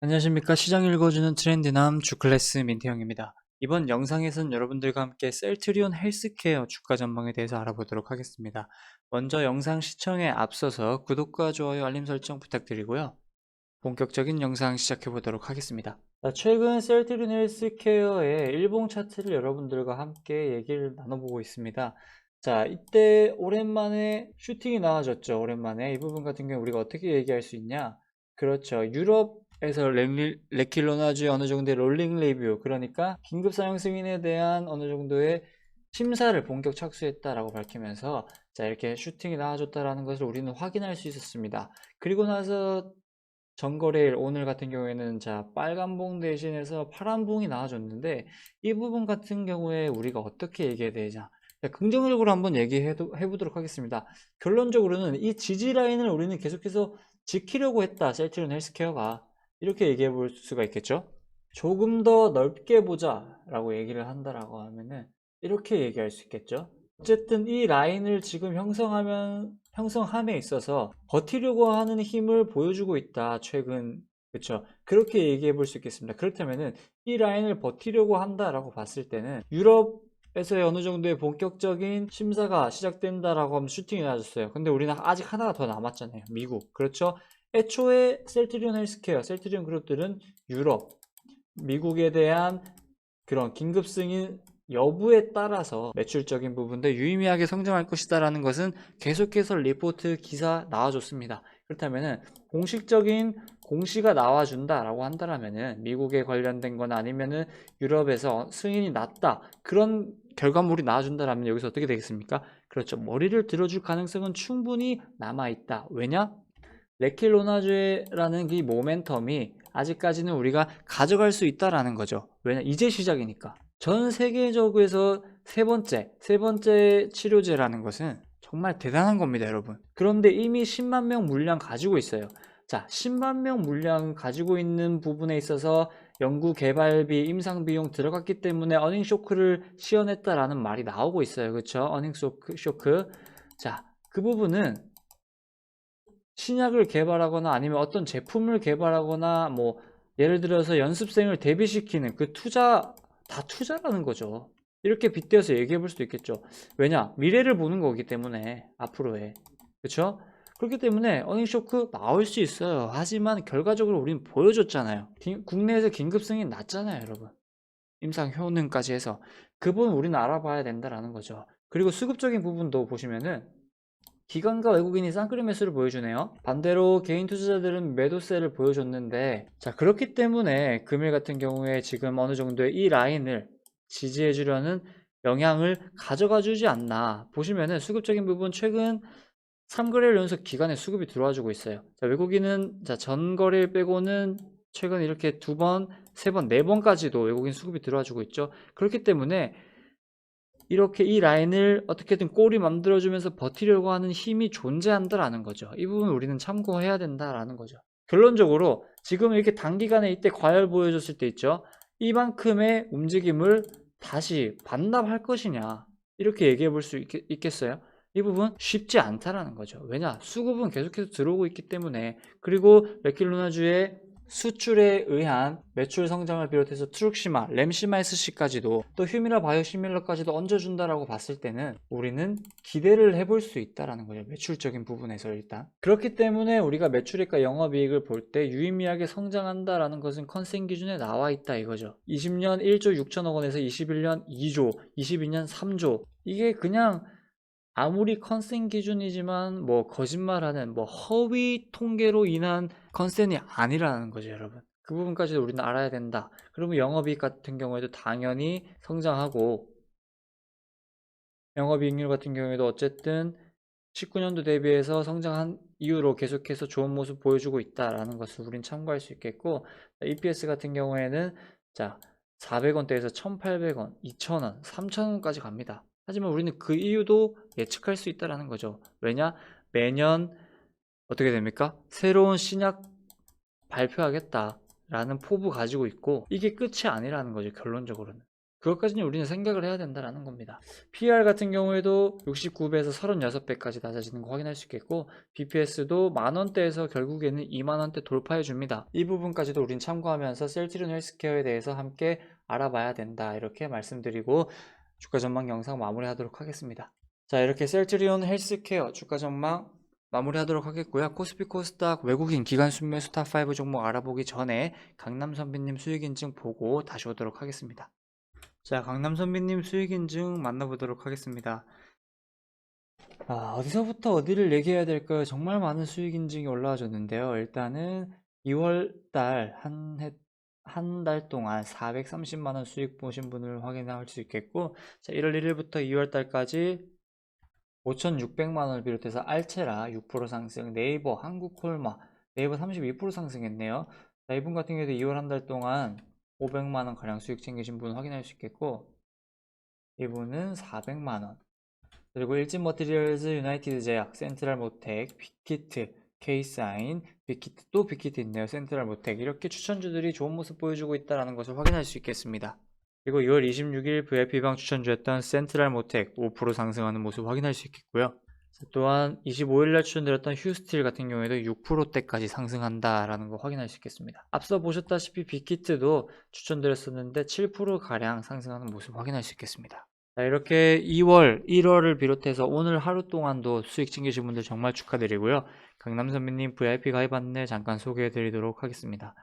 안녕하십니까 시장 읽어주는 트렌드남 주클래스 민태형입니다. 이번 영상에선 여러분들과 함께 셀트리온 헬스케어 주가 전망에 대해서 알아보도록 하겠습니다. 먼저 영상 시청에 앞서서 구독과 좋아요 알림 설정 부탁드리고요. 본격적인 영상 시작해 보도록 하겠습니다. 자, 최근 셀트리온 헬스케어의 일봉 차트를 여러분들과 함께 얘기를 나눠보고 있습니다. 자, 이때 오랜만에 슈팅이 나와졌죠. 오랜만에 이 부분 같은 경우 우리가 어떻게 얘기할 수 있냐? 그렇죠. 유럽 에서 레킬로나주의 어느 정도의 롤링 리뷰, 그러니까 긴급 사용 승인에 대한 어느 정도의 심사를 본격 착수했다라고 밝히면서 자, 이렇게 슈팅이 나와줬다라는 것을 우리는 확인할 수 있었습니다. 그리고 나서 전거래일 오늘 같은 경우에는 자, 빨간 봉 대신해서 파란 봉이 나와줬는데 이 부분 같은 경우에 우리가 어떻게 얘기해야 되냐? 자, 긍정적으로 한번 얘기해 보도록 하겠습니다. 결론적으로는 이 지지 라인을 우리는 계속해서 지키려고 했다. 셀트리온 헬스케어가 이렇게 얘기해 볼 수가 있겠죠. 조금 더 넓게 보자 라고 얘기를 한다라고 하면은 이렇게 얘기할 수 있겠죠. 어쨌든 이 라인을 지금 형성하면 형성함에 있어서 버티려고 하는 힘을 보여주고 있다. 최근 그렇죠. 그렇게 얘기해 볼 수 있겠습니다. 그렇다면은 이 라인을 버티려고 한다라고 봤을 때는 유럽 에서의 어느 정도의 본격적인 심사가 시작된다라고 하면 슈팅이 나왔어요. 근데 우리는 아직 하나가 더 남았잖아요. 미국. 그렇죠. 애초에 셀트리온 헬스케어, 셀트리온 그룹들은 유럽, 미국에 대한 그런 긴급 승인 여부에 따라서 매출적인 부분도 유의미하게 성장할 것이다라는 것은 계속해서 리포트 기사 나와줬습니다. 그렇다면은 공식적인 공시가 나와준다라고 한다라면은 미국에 관련된 거나 아니면은 유럽에서 승인이 났다 그런 결과물이 나와준다라면 여기서 어떻게 되겠습니까? 그렇죠. 머리를 들어줄 가능성은 충분히 남아있다. 왜냐? 레킬로나주라는 이 모멘텀이 아직까지는 우리가 가져갈 수 있다라는 거죠. 왜냐? 이제 시작이니까. 전 세계적으로 세 번째, 세 번째 치료제라는 것은 정말 대단한 겁니다, 여러분. 그런데 이미 10만 명 물량 가지고 있어요. 자, 10만 명 물량 가지고 있는 부분에 있어서 연구 개발비, 임상 비용 들어갔기 때문에 어닝 쇼크를 시연했다라는 말이 나오고 있어요. 그렇죠? 어닝 쇼크, 쇼크. 자, 그 부분은 신약을 개발하거나 아니면 어떤 제품을 개발하거나 뭐 예를 들어서 연습생을 데뷔시키는 그 투자 다 투자라는 거죠. 이렇게 빗대어서 얘기해 볼 수도 있겠죠. 왜냐? 미래를 보는 거기 때문에 앞으로의. 그렇죠? 그렇기 때문에 어닝 쇼크 나올 수 있어요. 하지만 결과적으로 우리는 보여줬잖아요. 기- 국내에서 긴급 승인 났잖아요, 여러분. 임상 효능까지 해서 그 부분 우리는 알아봐야 된다라는 거죠. 그리고 수급적인 부분도 보시면은 기관과 외국인이 쌍끌이 매수를 보여주네요. 반대로 개인 투자자들은 매도세를 보여줬는데 자 그렇기 때문에 금일 같은 경우에 지금 어느 정도의 이 라인을 지지해 주려는 영향을 가져가 주지 않나 보시면은 수급적인 부분 최근 3거래일 연속 기간에 수급이 들어와 주고 있어요. 자, 외국인은 자 전거래일 빼고는 최근 이렇게 두 번, 세 번, 네 번까지도 외국인 수급이 들어와 주고 있죠. 그렇기 때문에 이렇게 이 라인을 어떻게든 꼬리 만들어주면서 버티려고 하는 힘이 존재한다라는 거죠. 이 부분 우리는 참고해야 된다라는 거죠. 결론적으로 지금 이렇게 단기간에 이때 과열 보여줬을 때 있죠. 이만큼의 움직임을 다시 반납할 것이냐 이렇게 얘기해 볼 수 있겠어요? 이 부분 쉽지 않다라는 거죠. 왜냐? 수급은 계속해서 들어오고 있기 때문에 그리고 레킬루나주의 수출에 의한 매출 성장을 비롯해서 트룩시마, 램시마 SC까지도 또 휴미라 바이오시밀러까지도 얹어준다라고 봤을 때는 우리는 기대를 해볼 수 있다라는 거죠. 매출적인 부분에서 일단. 그렇기 때문에 우리가 매출액과 영업이익을 볼 때 유의미하게 성장한다라는 것은 컨센 기준에 나와 있다 이거죠. 20년 1조 6천억 원에서 21년 2조, 22년 3조. 이게 그냥 아무리 컨센 기준이지만 뭐 거짓말하는 뭐 허위 통계로 인한 컨센이 아니라는 거죠, 여러분. 그 부분까지도 우리는 알아야 된다. 그러면 영업이익 같은 경우에도 당연히 성장하고 영업이익률 같은 경우에도 어쨌든 19년도 대비해서 성장한 이후로 계속해서 좋은 모습 보여주고 있다라는 것을 우린 참고할 수 있겠고 EPS 같은 경우에는 자 400원대에서 1,800원, 2,000원, 3,000원까지 갑니다. 하지만 우리는 그 이유도 예측할 수 있다라는 거죠. 왜냐? 매년 어떻게 됩니까? 새로운 신약 발표하겠다라는 포부 가지고 있고 이게 끝이 아니라는 거죠. 결론적으로는. 그것까지는 우리는 생각을 해야 된다라는 겁니다. PR 같은 경우에도 69배에서 36배까지 낮아지는 거 확인할 수 있겠고 BPS도 만원대에서 결국에는 2만원대 돌파해 줍니다. 이 부분까지도 우린 참고하면서 셀트리온 헬스케어에 대해서 함께 알아봐야 된다 이렇게 말씀드리고 주가 전망 영상 마무리하도록 하겠습니다. 자 이렇게 셀트리온 헬스케어 주가 전망 마무리하도록 하겠고요. 코스피 코스닥 외국인 기관 순매수 탑5 종목 알아보기 전에 강남 선비님 수익 인증 보고 다시 오도록 하겠습니다. 자, 강남 선비님 수익 인증 만나보도록 하겠습니다. 아, 어디서부터 어디를 얘기해야 될까요? 정말 많은 수익 인증이 올라와줬는데요. 일단은 2월 달 한 해, 한 달 동안 430만 원 수익 보신 분을 확인할 수 있겠고, 자, 1월 1일부터 2월 달까지 5,600만 원을 비롯해서 알체라 6% 상승, 네이버, 한국콜마, 네이버 32% 상승했네요. 자, 이분 같은 경우에도 2월 한 달 동안 500만 원 가량 수익 챙기신 분 확인할 수 있겠고, 이분은 400만 원. 그리고 일진 머티리얼즈, 유나이티드 제약, 센트럴 모텍, 빅히트, 케이사인, 빅히트 또 빅히트 있네요. 센트럴 모텍 이렇게 추천주들이 좋은 모습 보여주고 있다는 것을 확인할 수 있겠습니다. 그리고 2월 26일 VIP방 추천주였던 센트럴 모텍 5% 상승하는 모습 확인할 수 있겠고요. 또한 25일날 추천드렸던 휴스틸 같은 경우에도 6%대까지 상승한다라는 거 확인할 수 있겠습니다. 앞서 보셨다시피 빅히트도 추천드렸었는데 7%가량 상승하는 모습 확인할 수 있겠습니다. 자, 이렇게 2월, 1월을 비롯해서 오늘 하루 동안도 수익 챙기신 분들 정말 축하드리고요. 강남 선배님 VIP 가입 안내 잠깐 소개해 드리도록 하겠습니다.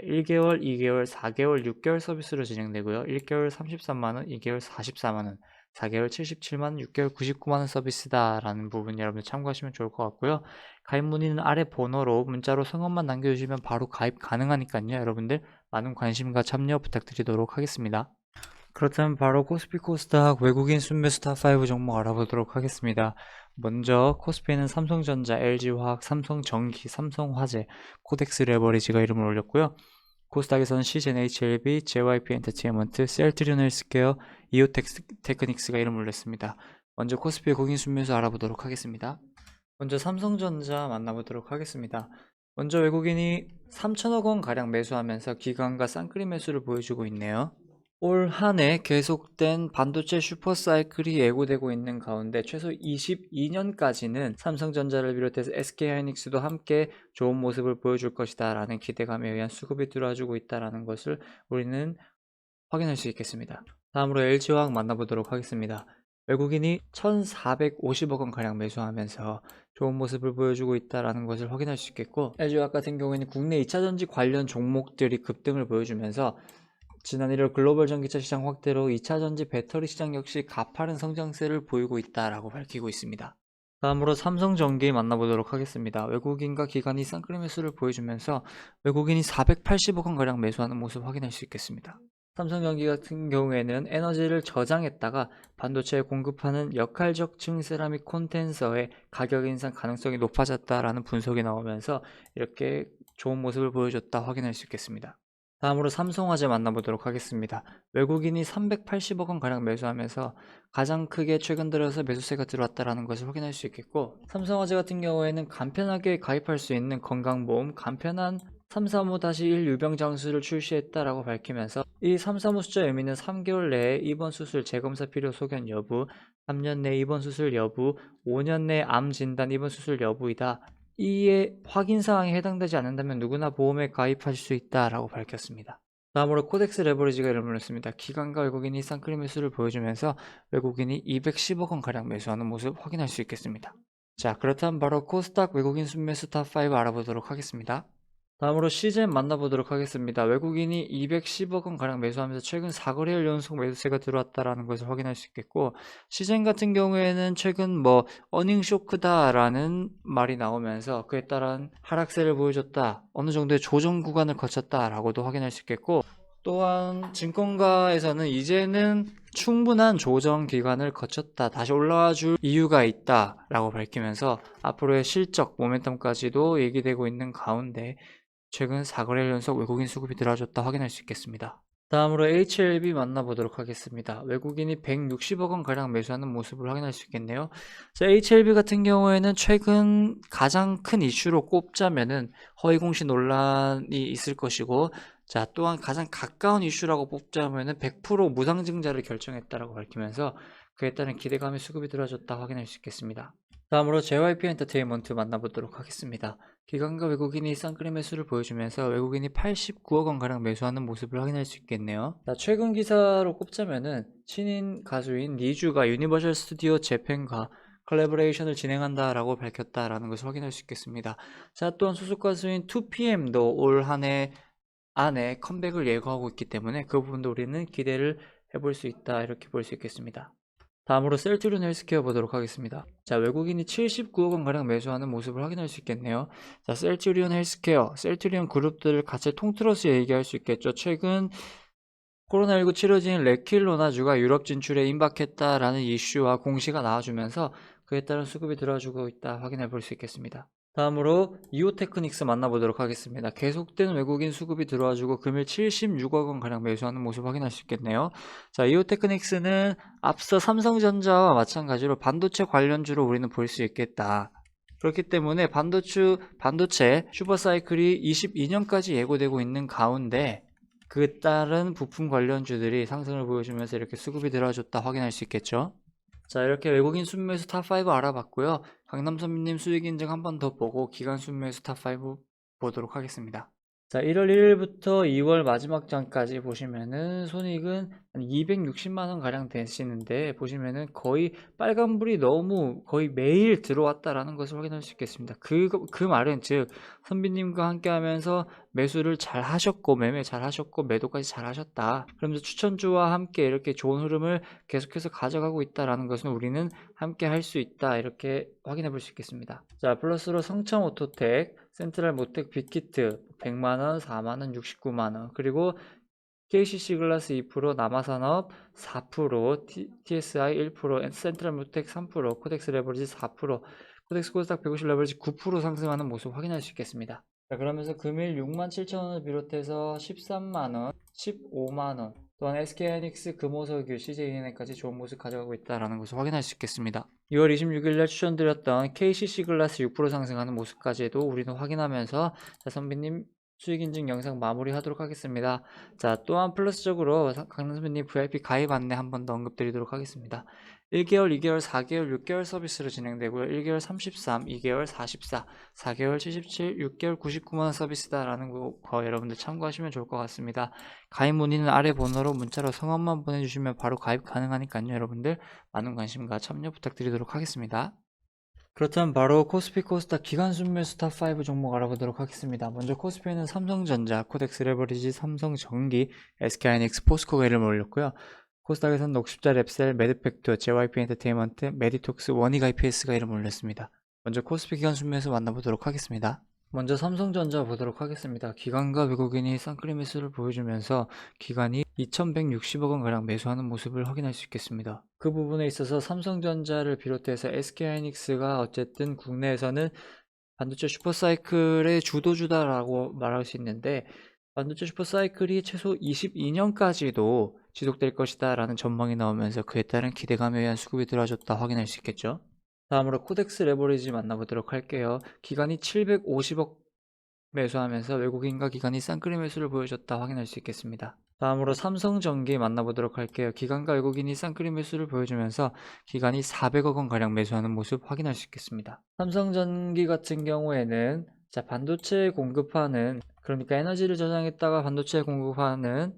1개월, 2개월, 4개월, 6개월 서비스로 진행되고요. 1개월 33만원, 2개월 44만원, 4개월 77만원, 6개월 99만원 서비스다라는 부분 여러분들 참고하시면 좋을 것 같고요. 가입 문의는 아래 번호로 문자로 성함만 남겨주시면 바로 가입 가능하니까요. 여러분들 많은 관심과 참여 부탁드리도록 하겠습니다. 그렇다면 바로 코스피 코스닥 외국인 순매수 탑5 종목 알아보도록 하겠습니다. 먼저 코스피는 삼성전자, LG화학, 삼성전기, 삼성화재, 코덱스 레버리지가 이름을 올렸고요. 코스닥에서는 CGN HLB, JYP 엔터테인먼트, 셀트리온 헬스케어, 이오테크닉스가 이름을 올렸습니다. 먼저 코스피 외국인 순매수 알아보도록 하겠습니다. 먼저 삼성전자 만나보도록 하겠습니다. 먼저 외국인이 3천억 원 가량 매수하면서 기관과 쌍끌이 매수를 보여주고 있네요. 올 한 해 계속된 반도체 슈퍼사이클이 예고되고 있는 가운데 최소 22년까지는 삼성전자를 비롯해서 SK하이닉스도 함께 좋은 모습을 보여줄 것이다 라는 기대감에 의한 수급이 들어와주고 있다는 것을 우리는 확인할 수 있겠습니다. 다음으로 LG화학 만나보도록 하겠습니다. 외국인이 1,450억 원 가량 매수하면서 좋은 모습을 보여주고 있다는 것을 확인할 수 있겠고 LG화학 같은 경우에는 국내 2차전지 관련 종목들이 급등을 보여주면서 지난 1월 글로벌 전기차 시장 확대로 2차 전지 배터리 시장 역시 가파른 성장세를 보이고 있다라고 밝히고 있습니다. 다음으로 삼성전기 만나보도록 하겠습니다. 외국인과 기관이 쌍끌이 매수를 보여주면서 외국인이 480억 원 가량 매수하는 모습 확인할 수 있겠습니다. 삼성전기 같은 경우에는 에너지를 저장했다가 반도체에 공급하는 역할적 층세라믹 콘덴서의 가격 인상 가능성이 높아졌다라는 분석이 나오면서 이렇게 좋은 모습을 보여줬다 확인할 수 있겠습니다. 다음으로 삼성화재 만나보도록 하겠습니다. 외국인이 380억 원 가량 매수하면서 가장 크게 최근 들어서 매수세가 들어왔다는 것을 확인할 수 있겠고 삼성화재 같은 경우에는 간편하게 가입할 수 있는 건강보험 간편한 335-1 유병 장수를 출시했다라고 밝히면서 이 335 숫자 의미는 3개월 내에 입원 수술 재검사 필요 소견 여부, 3년 내 입원 수술 여부, 5년 내 암 진단 입원 수술 여부이다. 이에 확인 사항에 해당되지 않는다면 누구나 보험에 가입할 수 있다라고 밝혔습니다. 다음으로 코덱스 레버리지가 이름을 올렸습니다. 기관과 외국인이 쌍끌이 매수를 보여주면서 외국인이 210억 원 가량 매수하는 모습 확인할 수 있겠습니다. 자, 그렇다면 바로 코스닥 외국인 순매수 탑5 알아보도록 하겠습니다. 다음으로 시젠 만나보도록 하겠습니다. 외국인이 210억 원 가량 매수하면서 최근 4거래일 연속 매수세가 들어왔다라는 것을 확인할 수 있겠고 시젠 같은 경우에는 최근 뭐 어닝 쇼크다라는 말이 나오면서 그에 따른 하락세를 보여줬다. 어느 정도의 조정 구간을 거쳤다라고도 확인할 수 있겠고 또한 증권가에서는 이제는 충분한 조정 기간을 거쳤다. 다시 올라와 줄 이유가 있다. 라고 밝히면서 앞으로의 실적, 모멘텀까지도 얘기되고 있는 가운데 최근 4거래일 연속 외국인 수급이 들어와줬다 확인할 수 있겠습니다. 다음으로 HLB 만나보도록 하겠습니다. 외국인이 160억 원 가량 매수하는 모습을 확인할 수 있겠네요. 자, HLB 같은 경우에는 최근 가장 큰 이슈로 꼽자면은 허위공시 논란이 있을 것이고 자, 또한 가장 가까운 이슈라고 뽑자면은 100% 무상증자를 결정했다라고 밝히면서 그에 따른 기대감의 수급이 들어졌다 확인할 수 있겠습니다. 다음으로 JYP 엔터테인먼트 만나보도록 하겠습니다. 기관과 외국인이 쌍끌이 매수를 보여주면서 외국인이 89억 원가량 매수하는 모습을 확인할 수 있겠네요. 자, 최근 기사로 꼽자면은 신인 가수인 니주가 유니버셜 스튜디오 재팬과 컬래버레이션을 진행한다라고 밝혔다라는 것을 확인할 수 있겠습니다. 자, 또한 소속 가수인 2PM도 올 한 해 안에 컴백을 예고하고 있기 때문에 그 부분도 우리는 기대를 해볼 수 있다 이렇게 볼 수 있겠습니다. 다음으로 셀트리온 헬스케어 보도록 하겠습니다. 자, 외국인이 79억 원 가량 매수하는 모습을 확인할 수 있겠네요. 자, 셀트리온 헬스케어, 셀트리온 그룹들을 같이 통틀어서 얘기할 수 있겠죠. 최근 코로나19 치료진 레킬로나주가 유럽 진출에 임박했다라는 이슈와 공시가 나와주면서 그에 따른 수급이 들어주고 있다 확인해 볼 수 있겠습니다. 다음으로 이오테크닉스 만나보도록 하겠습니다. 계속된 외국인 수급이 들어와주고 금일 76억 원 가량 매수하는 모습 확인할 수 있겠네요. 자, 이오테크닉스는 앞서 삼성전자와 마찬가지로 반도체 관련주로 우리는 볼 수 있겠다. 그렇기 때문에 반도체 반도체 슈퍼사이클이 22년까지 예고되고 있는 가운데 그 따른 부품 관련주들이 상승을 보여주면서 이렇게 수급이 들어와줬다 확인할 수 있겠죠. 자, 이렇게 외국인 순매수 탑5 알아봤고요. 강남 선배님 수익 인증 한 번 더 보고 기간 순매수 탑5 보도록 하겠습니다. 자, 1월 1일부터 2월 마지막 장까지 보시면은 손익은 한 260만 원 가량 되시는데 보시면은 거의 빨간불이 너무 거의 매일 들어왔다라는 것을 확인할 수 있겠습니다. 그, 그 말은 즉 선비님과 함께 하면서 매수를 잘 하셨고 매매 잘 하셨고 매도까지 잘 하셨다. 그러면서 추천주와 함께 이렇게 좋은 흐름을 계속해서 가져가고 있다라는 것은 우리는 함께 할 수 있다. 이렇게 확인해 볼 수 있겠습니다. 자, 플러스로 성청 오토텍, 센트럴 모텍 빅히트 100만 원, 4만 원, 69만 원 그리고 KCC 글라스 2%, 남아산업 4%, T, TSI 1%, 센트럴 모텍 3%, 코덱스 레버리지 4%, 코덱스 코스닥 150 레버리지 9% 상승하는 모습 확인할 수 있겠습니다. 자, 그러면서 금일 67,000원을 비롯해서 13만원, 15만원, 또한 SK하이닉스, 금호석유, CJ은행까지 좋은 모습 가져가고 있다는 것을 확인할 수 있겠습니다. 6월 26일날 추천드렸던 KCC 글라스 6% 상승하는 모습까지도 우리는 확인하면서 자, 선비님 수익 인증 영상 마무리하도록 하겠습니다. 자, 또한 플러스적으로 강남 선배님 VIP 가입 안내 한번 더 언급드리도록 하겠습니다. 1개월, 2개월, 4개월, 6개월 서비스로 진행되고요. 1개월 33, 2개월 44, 4개월 77, 6개월 99만원 서비스다라는 거, 거 여러분들 참고하시면 좋을 것 같습니다. 가입 문의는 아래 번호로 문자로 성함만 보내주시면 바로 가입 가능하니까요. 여러분들 많은 관심과 참여 부탁드리도록 하겠습니다. 그렇다면 바로 코스피 코스닥 기간 순매수 탑5 종목 알아보도록 하겠습니다. 먼저 코스피에는 삼성전자, 코덱스 레버리지, 삼성전기, SK하이닉스, 포스코가 이름을 올렸고요. 코스닥에서는 녹십자 랩셀, 매드팩토, JYP 엔터테인먼트, 메디톡스, 원익 IPS가 이름을 올렸습니다. 먼저 코스피 기간 순매수 만나보도록 하겠습니다. 먼저 삼성전자 보도록 하겠습니다. 기관과 외국인이 쌍끌이 매수를 보여주면서 기관이 2,160억 원 가량 매수하는 모습을 확인할 수 있겠습니다. 그 부분에 있어서 삼성전자를 비롯해서 SK하이닉스가 어쨌든 국내에서는 반도체 슈퍼사이클의 주도주다라고 말할 수 있는데 반도체 슈퍼사이클이 최소 22년까지도 지속될 것이다 라는 전망이 나오면서 그에 따른 기대감에 의한 수급이 들어줬다 확인할 수 있겠죠. 다음으로 코덱스 레버리지 만나보도록 할게요. 기간이 750억 매수하면서 외국인과 기관이 쌍끌이 매수를 보여줬다 확인할 수 있겠습니다. 다음으로 삼성전기 만나보도록 할게요. 기관과 외국인이 쌍끌이 매수를 보여주면서 기관이 400억 원 가량 매수하는 모습 확인할 수 있겠습니다. 삼성전기 같은 경우에는 자 반도체 공급하는 그러니까 에너지를 저장했다가 반도체 공급하는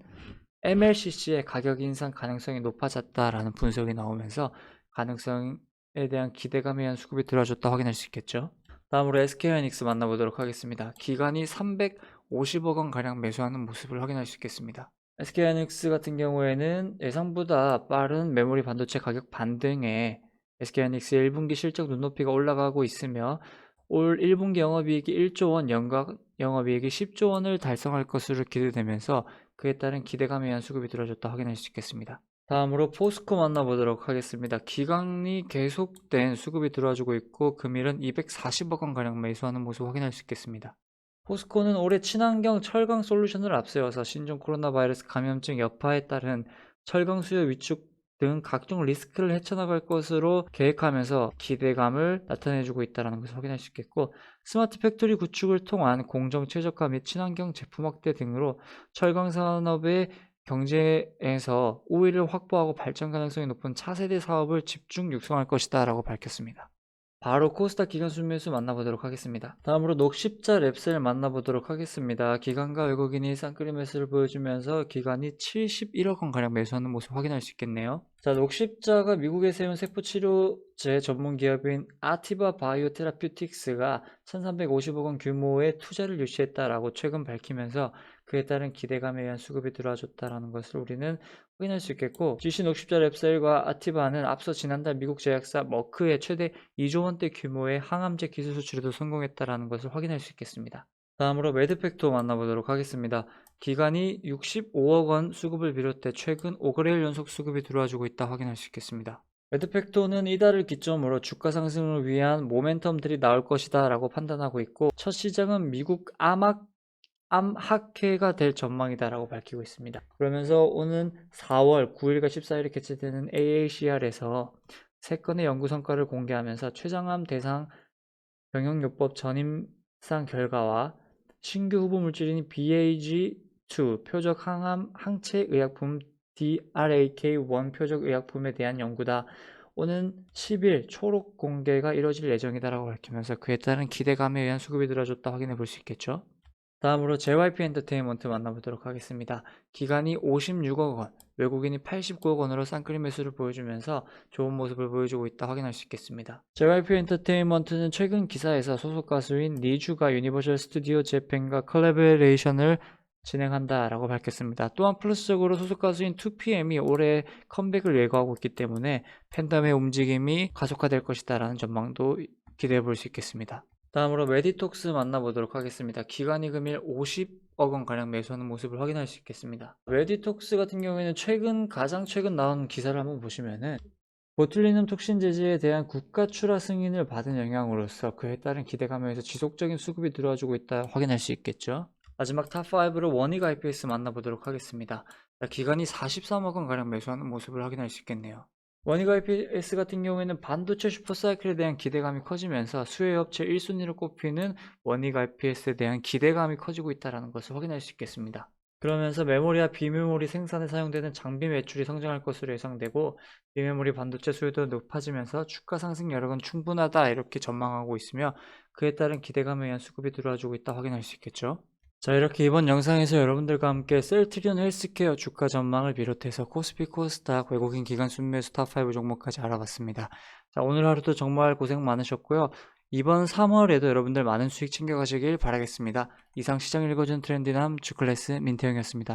MLCC의 가격 인상 가능성이 높아졌다라는 분석이 나오면서 가능성에 대한 기대감에 의한 수급이 들어줬다 확인할 수 있겠죠. 다음으로 SK하이닉스 만나보도록 하겠습니다. 기간이 350억 원 가량 매수하는 모습을 확인할 수 있겠습니다. SK하이닉스 같은 경우에는 예상보다 빠른 메모리 반도체 가격 반등에 SK하이닉스의 1분기 실적 눈높이가 올라가고 있으며 올 1분기 영업이익이 1조 원, 연각 영업이익이 10조 원을 달성할 것으로 기대되면서 그에 따른 기대감에 의한 수급이 들어줬다 확인할 수 있겠습니다. 다음으로 포스코 만나보도록 하겠습니다. 기간이 계속된 수급이 들어와주고 있고 금일은 240억 원가량 매수하는 모습 확인할 수 있겠습니다. 포스코는 올해 친환경 철강 솔루션을 앞세워서 신종 코로나 바이러스 감염증 여파에 따른 철강 수요 위축 등 각종 리스크를 헤쳐나갈 것으로 계획하면서 기대감을 나타내주고 있다는 것을 확인할 수 있겠고 스마트 팩토리 구축을 통한 공정 최적화 및 친환경 제품 확대 등으로 철강 산업의 경제에서 우위를 확보하고 발전 가능성이 높은 차세대 사업을 집중 육성할 것이다 라고 밝혔습니다. 바로 코스닥 기간 순매수 만나보도록 하겠습니다. 다음으로 녹십자 랩셀 만나보도록 하겠습니다. 기관과 외국인이 쌍끌이 매수를 보여주면서 기관이 71억 원 가량 매수하는 모습 확인할 수 있겠네요. 자, 녹십자가 미국에 세운 세포 치료제 전문 기업인 아티바 바이오 테라퓨틱스가 1,350억 원 규모의 투자를 유치했다라고 최근 밝히면서 그에 따른 기대감에 의한 수급이 들어와줬다라는 것을 우리는 확인할 수 있겠고 GC 녹십자 랩셀과 아티바는 앞서 지난달 미국 제약사 머크의 최대 2조 원대 규모의 항암제 기술 수출에도 성공했다라는 것을 확인할 수 있겠습니다. 다음으로 매드팩토 만나보도록 하겠습니다. 기간이 65억 원 수급을 비롯해 최근 5거래일 연속 수급이 들어와주고 있다 확인할 수 있겠습니다. 매드팩토는 이달을 기점으로 주가 상승을 위한 모멘텀들이 나올 것이다 라고 판단하고 있고 첫 시장은 미국 암학 암학회가 될 전망이다라고 밝히고 있습니다. 그러면서 오는 4월 9일과 14일에 개최되는 AACR에서 세 건의 연구 성과를 공개하면서 췌장암 대상 병역요법 전임상 결과와 신규 후보 물질인 BAG2 표적 항암 항체 의약품 DRAK1 표적 의약품에 대한 연구다. 오는 10일 초록 공개가 이뤄질 예정이다라고 밝히면서 그에 따른 기대감에 의한 수급이 들어줬다 확인해 볼 수 있겠죠. 다음으로 JYP 엔터테인먼트 만나보도록 하겠습니다. 기간이 56억 원, 외국인이 89억 원으로 쌍끌이 매수를 보여주면서 좋은 모습을 보여주고 있다 확인할 수 있겠습니다. JYP 엔터테인먼트는 최근 기사에서 소속 가수인 니주가 유니버셜 스튜디오 재팬과 컬래버레이션을 진행한다라고 밝혔습니다. 또한 플러스적으로 소속 가수인 2PM이 올해 컴백을 예고하고 있기 때문에 팬덤의 움직임이 가속화될 것이다라는 전망도 기대해 볼 수 있겠습니다. 다음으로 메디톡스 만나보도록 하겠습니다. 기간이 금일 50억 원 가량 매수하는 모습을 확인할 수 있겠습니다. 메디톡스 같은 경우에는 최근 가장 최근 나온 기사를 한번 보시면은 보툴리눔 톡신 제제에 대한 국가 출하 승인을 받은 영향으로서 그에 따른 기대감에 의해서 지속적인 수급이 들어와주고 있다 확인할 수 있겠죠. 마지막 탑5로 원익 IPS 만나보도록 하겠습니다. 자, 기간이 43억 원 가량 매수하는 모습을 확인할 수 있겠네요. 원익 IPS 같은 경우에는 반도체 슈퍼사이클에 대한 기대감이 커지면서 수혜 업체 1순위로 꼽히는 원익 IPS에 대한 기대감이 커지고 있다는 것을 확인할 수 있겠습니다. 그러면서 메모리와 비메모리 생산에 사용되는 장비 매출이 성장할 것으로 예상되고 비메모리 반도체 수요도 높아지면서 주가 상승 여력은 충분하다 이렇게 전망하고 있으며 그에 따른 기대감에 의한 수급이 들어와주고 있다 확인할 수 있겠죠. 자 이렇게 이번 영상에서 여러분들과 함께 셀트리온 헬스케어 주가 전망을 비롯해서 코스피 코스닥 외국인 기관 순매수 탑5 종목까지 알아봤습니다. 자 오늘 하루도 정말 고생 많으셨고요. 이번 3월에도 여러분들 많은 수익 챙겨가시길 바라겠습니다. 이상 시장 읽어준 트렌디남 주클래스 민태형이었습니다.